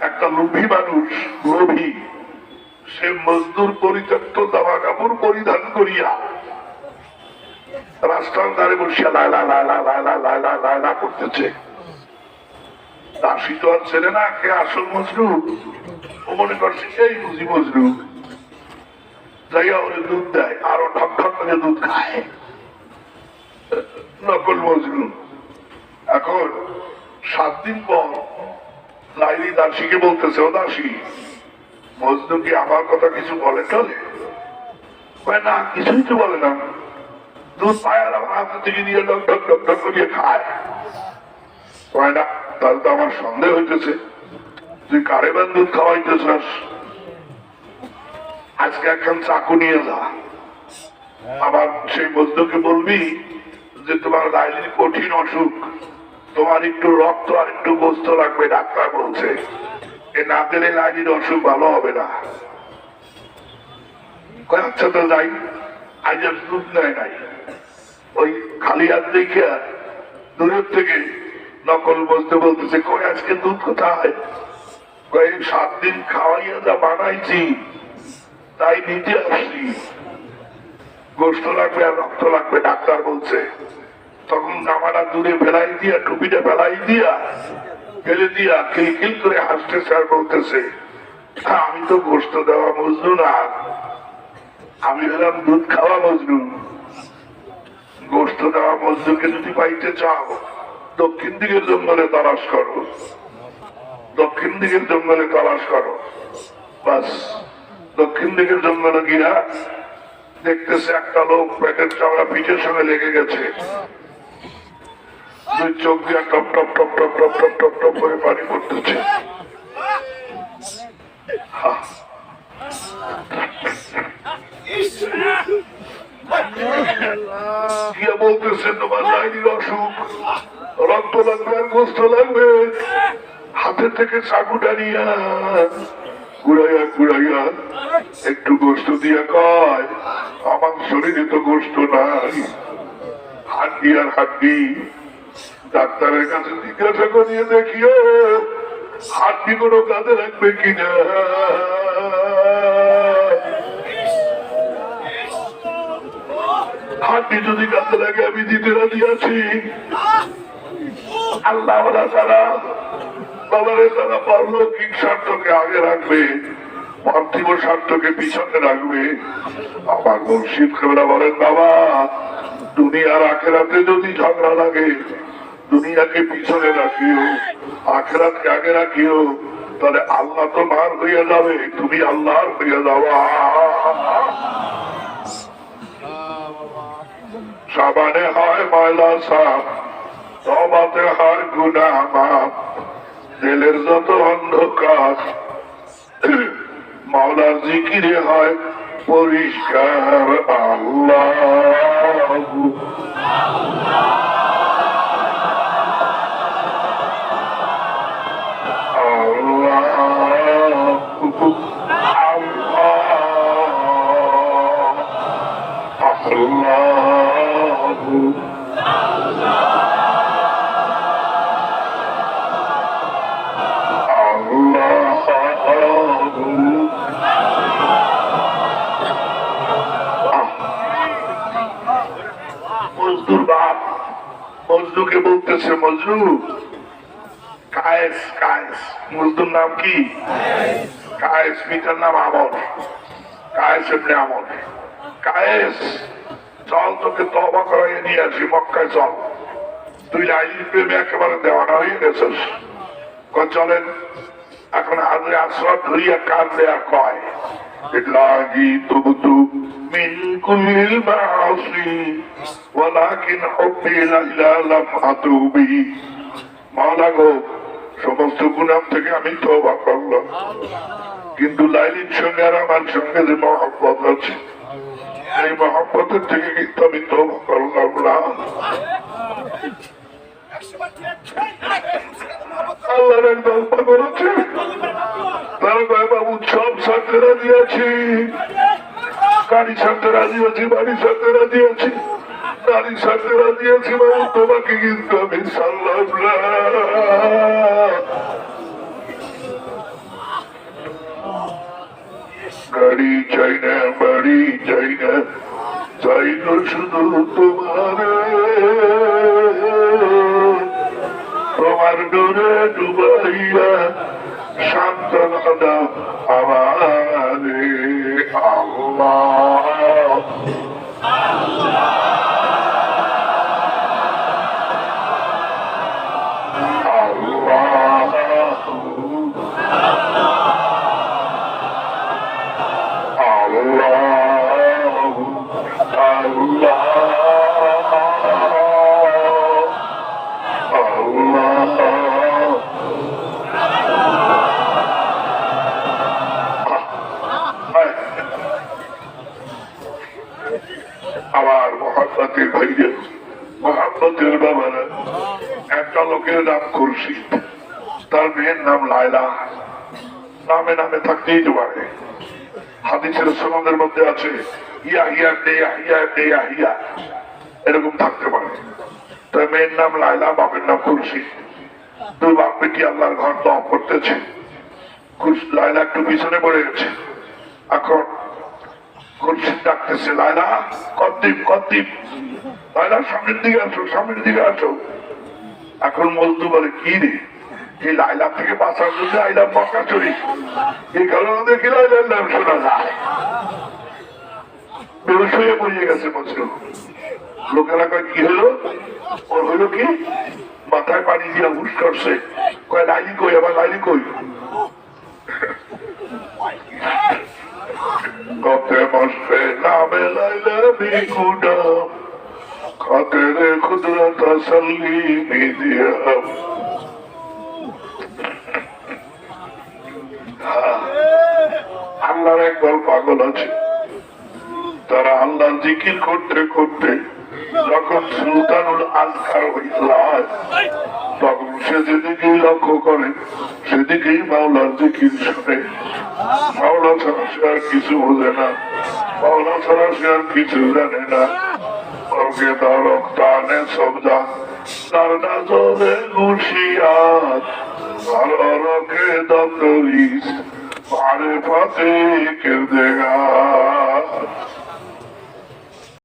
একটা লোভী মানুষ, লোভী, সে মজদুর পরিত্যক্ত জামা কাপড় পরিধান করিয়া রাস্তার ধারে বসিয়া লাইলা লাইলা লাইলা লাইলা লাইলা করতেছে। দাসী তো আর ছেলে না, কে আসল মজনু ও মনে করছে এই বুঝি মজনু যাইয়া ওরে দুধ দেয়, আরও ঠক করে দুধ খায়। নকল মজনু এখন সাত দিন পর লাইলি দাসীকে বলতেছে, ও দাসী মজনু কি আমার কথা কিছু বলে চলে? না, কিছুই তো বলে না। দুধ পায় আর আমার হাতে থেকে নিয়ে ডক ডক ডক করিয়ে খায়। কয়, না, তাহলে তো আমার সন্দেহ হইতেছে। তুই কারে বান দুধ খাওয়াইতেছস আজকে একখান চাকু নিয়ে যা। আবার সেই বন্ধুকে বলবি যে তোমার লাইলির কঠিন অসুখ, তোমার একটু রক্ত আর একটু গোস্ত লাগবে, ডাক্তার বলছে। এ না দিলে লাইলির অসুখ ভালো হবে না। কয় আচ্ছা তো যাই। আজ আর দুধ নেয় নাই। ওই খালি হাত দেখে দূরের থেকে নকল বলতে বলতেছে কই আজকে দুধ কোথায়? কই সাত দিন খাওয়াইয়া বানাইছি তাই নিতে আসছি। লাগবে আর রক্ত লাগবে ডাক্তার বলছে। তখন জামাটা দূরে ফেলাই দিয়া টুপিটা ফেলাই দিয়া ফেলে দিয়া করে হাসতেছে আর বলতেছে "হ্যাঁ, আমি তো গোস্ত দেওয়া মজনু না। আমি হলাম দুধ খাওয়া মজনু। গোস্ত দেওয়া মজদুরকে যদি পাইতে চাও দক্ষিণ দিকের জঙ্গলে তালাশ করো। দক্ষিণ দিকের জঙ্গলে তালাশ করো। বাস, দক্ষিণ দিকের জঙ্গলে গিয়া দেখতেছে একটা লোক পেটের চামড়া পিঠের সঙ্গে লেগে গেছে। দুই চোখ টপ টপ টপ টপ টপ টপ টপ টপ পানি পড়তেছে। হা। গিয়া বলতেছে, তোমার অসুখ। রক্ত লাগবে আর গোস্ত লাগবে। হাতে থেকে চাকুটা নিয়া কুড়াইয়া কুড়াইয়া একটু গোস্ত দিয়া কয় আমার শরীরে তো গোস্ত নাই। হাড্ডি আর হাড্ডি। ডাক্তারের কাছে জিজ্ঞাসা করিয়ে দেখিও, হাড্ডি কোনো কাজে রাখবে কিনা? হাড্ডি যদি কাঁধে লাগে, আমি দিতে রাজি আছি। আল্লাহ ছাড়া তারা পারলৌকিক স্বার্থকে আগে রাখবে পার্থিব স্বার্থকে পিছনে রাখবে। আমার খেলা বলেন, বাবা আখেরাতে যদি ঝগড়া লাগে, দুনিয়াকে পিছনে রাখিও, আখেরাতকে আগে রাখিও, তাহলে আল্লাহ তো মার হইয়া যাবে, তুমি আল্লাহর হইয়া যাওয়া সাবানে হয় ময়লা সাপ তবাতে হয় গুনা মাপ দিলের যত অন্ধকার মাওলার জিকিরে হয় পরিষ্কার আল্লাহ। বলতেছে মজদু কায়েস কায়েস মজদুর নাম কি? কায়েস পিতার নাম আমর কায়েস এমনি আমর কায়েস, চল তোকে তবা করাইয়ে নিয়ে আসি, মক্কায় চল। তুই লাইলির প্রেমে একেবারে দেওয়ানা হয়ে গেছিস। চলেন। এখন হাজরে আশ্রয় ধরিয়া কান দেয়া কয় লাগি তবু من كل المعاصي ولكن حبي ليلى لم أتوبي মাওলা গো সমস্ত গুণাম থেকে আমি তবা করলাম কিন্তু লাইলির সঙ্গে আর আমার সঙ্গে যে মহব্বত আছে এই মহব্বতের থেকে কিন্তু আমি তবা করলাম না একশো বার ঠিক আছে। আল্লাহর একদম পাগল আছে তারা কয় বাবু সব ছাড়তে রাজি আছি গাড়ি ছাড়তে রাজি আছি বাড়ি ছাড়তে রাজি আছি। গাড়ি ছাড়তে রাজি আছি বাবু, তোমাকে কিন্তু আমি সাল্লাম না। গাড়ি চাই না, বাড়ি চাই না চাই না শুধু তোমার। তোমার ডোরে ডুবাইয়া সান্ত্বনা দাও আমারে। আল্লাহ মহাত্মাতের বাবারা। একটা লোকের নাম খুরশিদ। তার মেয়ের নাম লায়লা। নামে নামে থাকতেই পারে হাদিসের সনদের মধ্যে আছে, ইয়া ইয়া নে ইয়া নে, ইয়া এরকম থাকতে পারে। তার মেয়ের নাম লাইলা বাপের নাম খুরশি দুই বাপ বেটি আল্লাহর ঘর দম করতেছে। খুরশি- লাইলা একটু পিছনে পড়ে গেছে। এখন খুরশিদ ডাকতেছে লাইলা কদ্দীপ কদ্দীপ লাইলা সামনের দিকে আসো, সামনের দিকে আসো। এখন মজদু বলে, কি রে? এই লাইলা থেকে বাঁচার জন্য আইলাম বকা চুরি। এই কারণে দেখি লাইলার নাম শোনা যায়? হয়ে গেছে মজনু লোকেরা কয়, কি হলো? ওর হলো কি? মাথায় পানি দিয়ে হুস করছে। কয়, লাইলি কই? আবার লাইলি কই? আল্লাহর একদল পাগল আছে। তারা আল্লাহ জিকির করতে করতে যখন সুলতানুল আজকার তখন সে যেদিকেই লক্ষ্য করে, সেদিকেই মাওলার জিকির শুনে। মাওলা ছাড়া কিছু বোঝে না। আর কিছু জানে না ওকে তার রক্তানে সবজা তার নজরে গুছিয়াত আর রকে দপ্তরিস আরে ফাতে কের দেগা